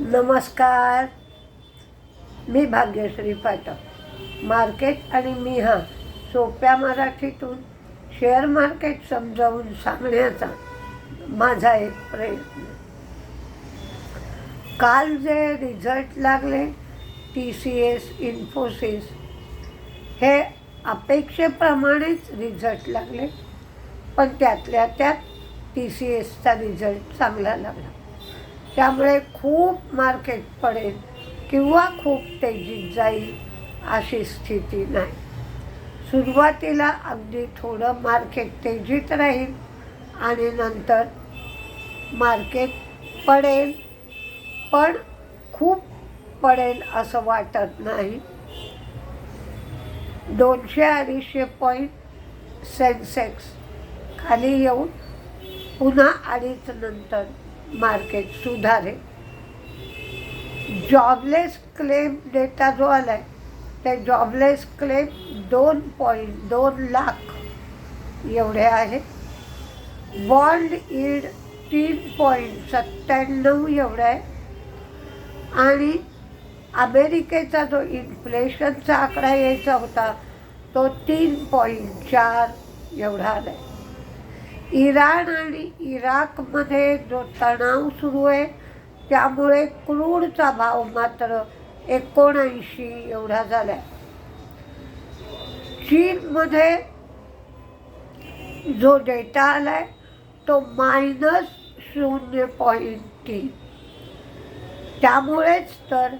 नमस्कार. मी भाग्यश्री पाठक. मार्केट आणि मी हा सोप्या मराठीतून शेअर मार्केट समजावून सांगण्याचा माझा एक प्रयत्न. काल जे रिझल्ट लागले टी सी एस इन्फोसिस हे अपेक्षेप्रमाणेच रिझल्ट लागले पण त्यातल्या त्यात टी सी एसचा रिझल्ट चांगला लागला. त्यामुळे खूप मार्केट पडेल किंवा खूप तेजीत जाईल अशी स्थिती नाही. सुरुवातीला अगदी थोडं मार्केट तेजीत राहील आणि नंतर मार्केट पडेल पण खूप पडेल असं वाटत नाही. दोनशे अडीचशे पॉईंट सेन्सेक्स खाली येऊन पुन्हा अडीच नंतर मार्केट सुधारेल जॉबलेस क्लेम डेटा जो आला आहे ते जॉबलेस क्लेम दोन पॉईंट दोन लाख एवढे आहे बॉन्ड इड तीन पॉईंट सत्त्याण्णव एवढा आहे. आणि अमेरिकेचा जो इन्फ्लेशनचा आकडा यायचा होता तो तीन पॉईंट चार एवढा आला आहे इराण आणि इराकमध्ये जो तणाव सुरू आहे त्यामुळे क्रूडचा भाव मात्र एकोणऐंशी एवढा झाला आहे चीनमध्ये जो डेटा आला आहे तो मायनस शून्य पॉईंट तीन. त्यामुळेच तर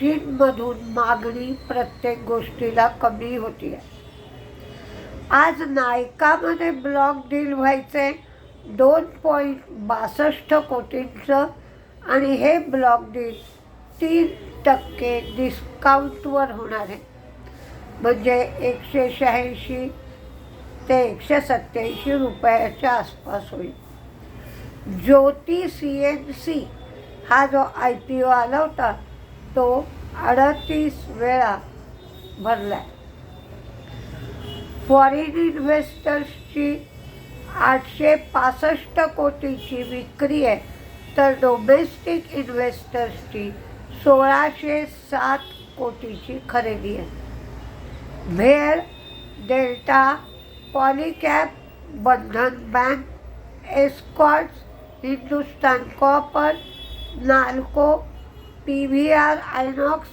चीनमधून मागणी प्रत्येक गोष्टीला कमी होती आहे आज नायकामध्ये ब्लॉक डील व्हायचे. दोन पॉईंट बासष्ट कोटींचं आणि हे ब्लॉक डील तीन टक्के डिस्काउंटवर होणार आहे. म्हणजे एकशे शहाऐंशी ते एकशे सत्त्याऐंशी रुपयाच्या आसपास होईल. ज्योती सी एन सी हा जो आय पी ओ आला होता तो अडतीस वेळा भरला आहे फॉरेन इन्व्हेस्टर्सची आठशे पासष्ट कोटीची विक्री आहे. तर डोमेस्टिक इन्व्हेस्टर्सची सोळाशे सात कोटीची खरेदी आहे. भेळ Delta Polycab Bandhan bank Escorts Hindustan copper NALCO P V R INOX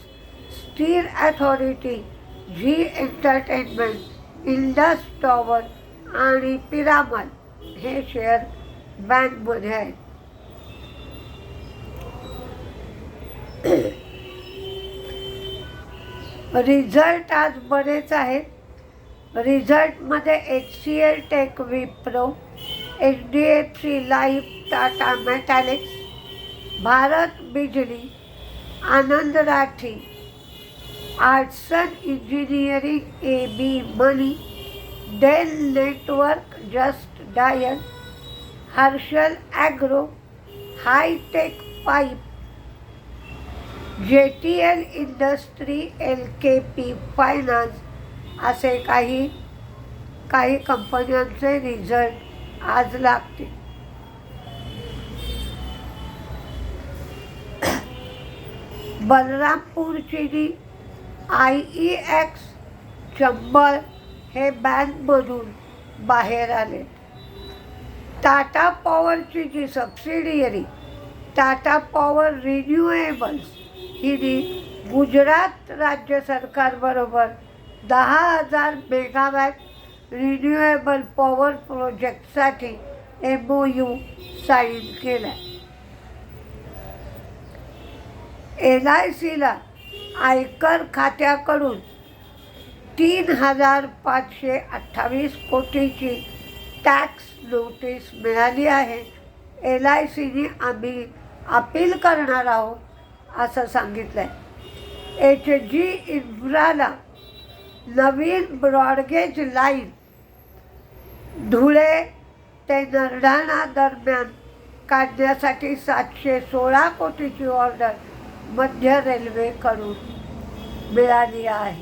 steel authority Zee entertainment Indus tower आणि पिरामल हे शेअर बँकमध्ये आहेत. रिझल्ट आज बरेच आहेत. रिझल्टमध्ये H C L tech Wipro H D F C life Tata metallics Bharat Bijli Anand Rathi Artson engineering A B money Den network just dial Harshal agro hi tech pipe J T L industry L K P finance असे काही काही कंपन्यांचे result आज लागतील. बलरामपूर चिनी I E x Chambal हे बँकमधून बाहेर आले. टाटा पॉवरची जी सबसिडियरी टाटा पॉवर रिन्युएबल्स हिने गुजरात राज्य सरकारबरोबर दहा हजार मेगावॅट रिन्युएबल पॉवर प्रोजेक्टसाठी एम ओ यू साईन केला एल आय सीला आयकर खात्याकडून तीन हजार पाचशे अठ्ठावीस कोटीची टॅक्स नोटीस मिळाली आहे. एल आय सीने आम्ही अपील करणार आहोत असं सांगितलं आहे एच जी इन्फ्राला नवीन ब्रॉडगेज लाईन धुळे ते नरडाणा दरम्यान काढण्यासाठी सातशे सोळा कोटीची ऑर्डर मध्य रेल्वेकडून मिळाली आहे.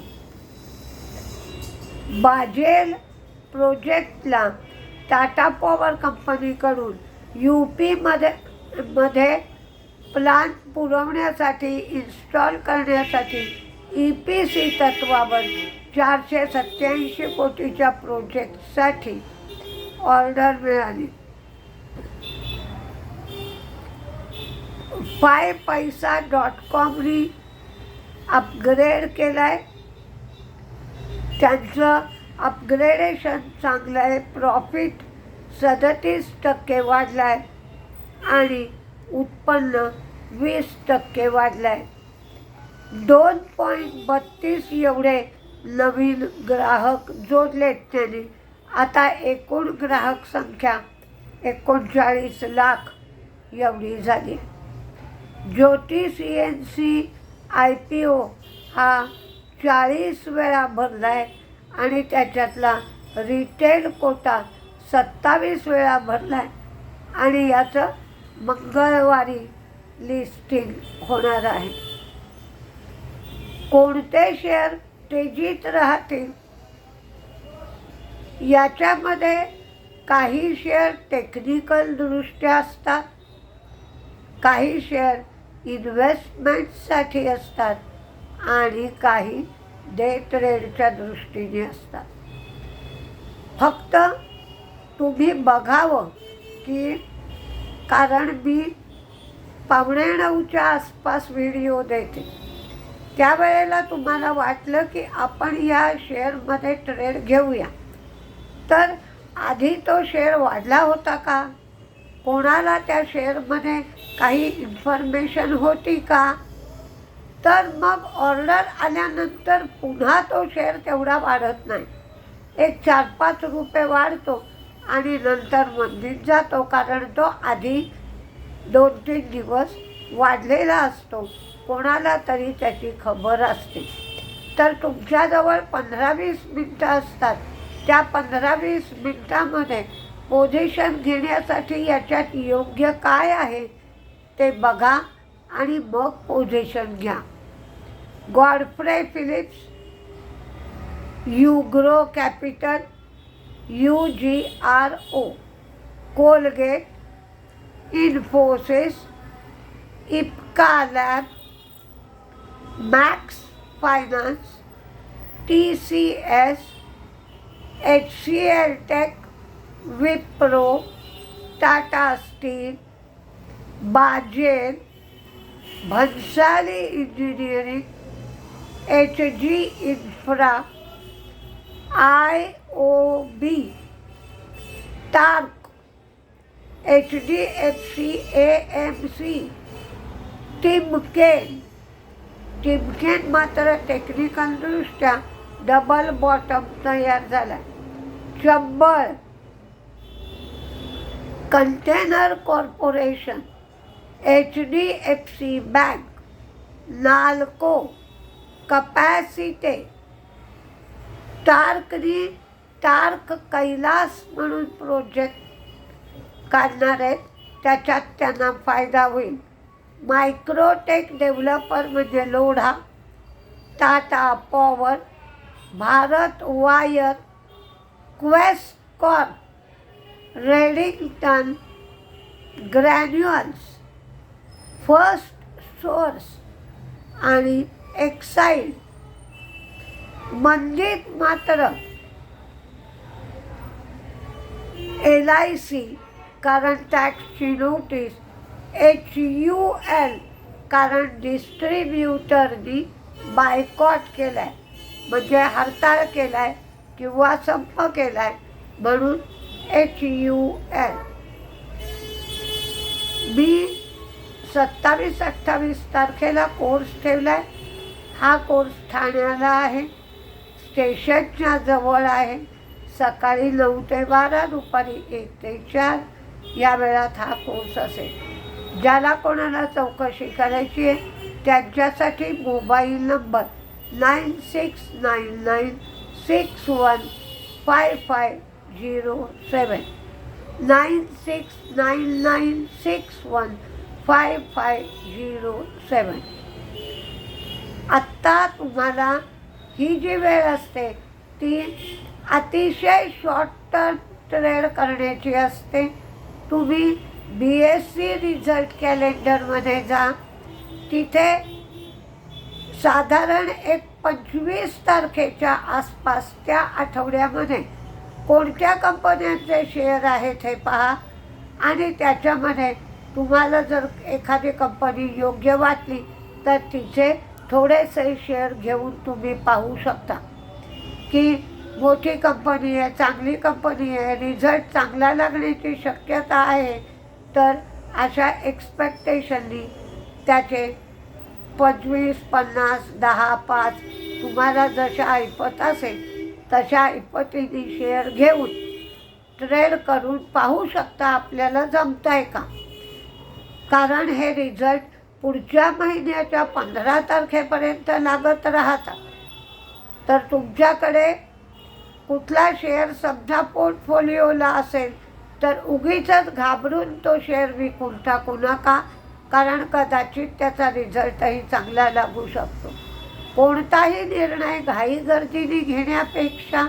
बाजेल प्रोजेक्टला टाटा पॉवर कंपनीकडून यू पीमध्ये मध्ये प्लान पुरवण्यासाठी इन्स्टॉल करण्यासाठी ई पी सी तत्वावर चारशे सत्याऐंशी कोटीच्या प्रोजेक्टसाठी ऑर्डर मिळाली. फाय पैसा डॉट कॉमनी अपग्रेड केला आहे त्यांचं अपग्रेडेशन चांगलं आहे प्रॉफिट सदतीस टक्के वाढला आहे आणि उत्पन्न वीस टक्के वाढलं आहे दोन पॉईंट बत्तीस एवढे नवीन ग्राहक जोडलेत त्यांनी. आता एकूण ग्राहक संख्या एकोणचाळीस लाख एवढी झाली. Jyoti C N C I P O हा चाळीस वेळा भरला आहे आणि त्याच्यातला रिटेल कोटा सत्तावीस वेळा भरला आहे आणि याचं मंगळवारी लिस्टिंग होणार आहे. कोणते शेअर तेजीत राहतील? याच्यामध्ये काही शेअर टेक्निकल दृष्ट्या असतात काही शेअर इन्व्हेस्टमेंटसाठी असतात आणि काही डे ट्रेडच्या दृष्टीने असतात. फक्त तुम्ही बघावं की कारण मी पावणे नऊच्या आसपास व्हिडिओ देते. त्यावेळेला तुम्हाला वाटलं की आपण या शेअरमध्ये ट्रेड घेऊया. तर आधी तो शेअर वाढला होता का? कोणाला त्या शेअरमध्ये काही इन्फॉर्मेशन होती का? तर मग ऑर्डर आल्यानंतर पुन्हा तो शेअर तेवढा वाढत नाही. एक चार पाच रुपये वाढतो आणि नंतर मंदीत जातो कारण तो आधी दोन तीन दिवस वाढलेला असतो. कोणाला तरी त्याची खबर असते. तर तुमच्याजवळ पंधरा वीस मिनटं असतात. त्या पंधरा वीस मिनटामध्ये पोझिशन घेण्यासाठी याच्यात योग्य काय आहे ते बघा आणि मग पोझिशन घ्या. Godfrey Phillips Ugro capital U G R O Colgate Infosys Ipca lab Max finance T C S H C L tech Wipro Tata steel Bajel Bhansali engineering H G infra I O B TARC H D F C A M C Timken Timken मात्र टेक्निकलदृष्ट्या double bottom तयार झाला Chambal container corporation H D F C bank NALCO capacity टार्कनी टार्क कैलास म्हणून project काढणार आहेत. त्याच्यात त्यांना फायदा होईल. मायक्रोटेक डेव्हलपर म्हणजे Lodha Tata power Bharat wire Quest corp Redington Granules first source आणि एक्साईल मंदिर मात्र एल आय सी कारण टॅक्सची नोटीस एच यू एल कारण डिस्ट्रीब्युटरनी बायकॉट केला आहे म्हणजे हरताळ केला आहे किंवा संप केला आहे म्हणून एच यू एल बी सत्तावीस अठ्ठावीस तारखेला कोर्स ठेवला आहे हा कोर्स ठाण्याला आहे. स्टेशनच्या जवळ आहे. सकाळी नऊ ते बारा दुपारी एक ते चार. या वेळात हा कोर्स असेल. ज्याला कोणाला चौकशी करायची आहे त्यांच्यासाठी mobile number nine six nine nine six one five five zero seven nine six nine nine six one five five zero seven आत्ता तुम्हाला ही जी वेळ असते ती अतिशय शॉर्ट टर्म ट्रेड करण्याची असते. तुम्ही बी एस सी रिझल्ट कॅलेंडरमध्ये जा. तिथे साधारण एक पंचवीस तारखेच्या आसपास त्या आठवड्यामध्ये कोणत्या कंपन्यांचे शेअर आहेत हे पहा. आणि त्याच्यामध्ये तुम्हाला जर एखादी कंपनी योग्य वाटली तर तिचे थोडेसे शेअर घेऊन तुम्ही पाहू शकता. की मोठी कंपनी आहे चांगली कंपनी आहे रिझल्ट चांगला लागण्याची शक्यता आहे तर अशा एक्सपेक्टेशननी त्याचे पंचवीस पन्नास दहा पाच तुम्हाला जशा ऐपत असेल तशा इपतीनी शेअर घेऊन ट्रेड करून पाहू शकता आपल्याला जमतं आहे का? कारण हे रिझल्ट पुढच्या महिन्याच्या पंधरा तारखेपर्यंत लागत राहतात. तर तुमच्याकडे कुठला शेअर समजा पोर्टफोलिओला असेल तर उगीच घाबरून तो शेअर विकून टाकू नका कारण कदाचित त्याचा रिझल्टही चांगला लागू शकतो. कोणताही निर्णय घाईगर्दीने घेण्यापेक्षा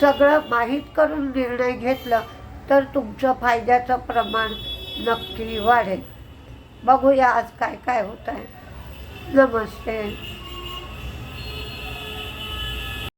सगळं माहीत करून निर्णय घेतलं तर तुमचं फायद्याचं प्रमाण नक्की वाढेल. बघूया आज काय काय होत आहे नमस्ते.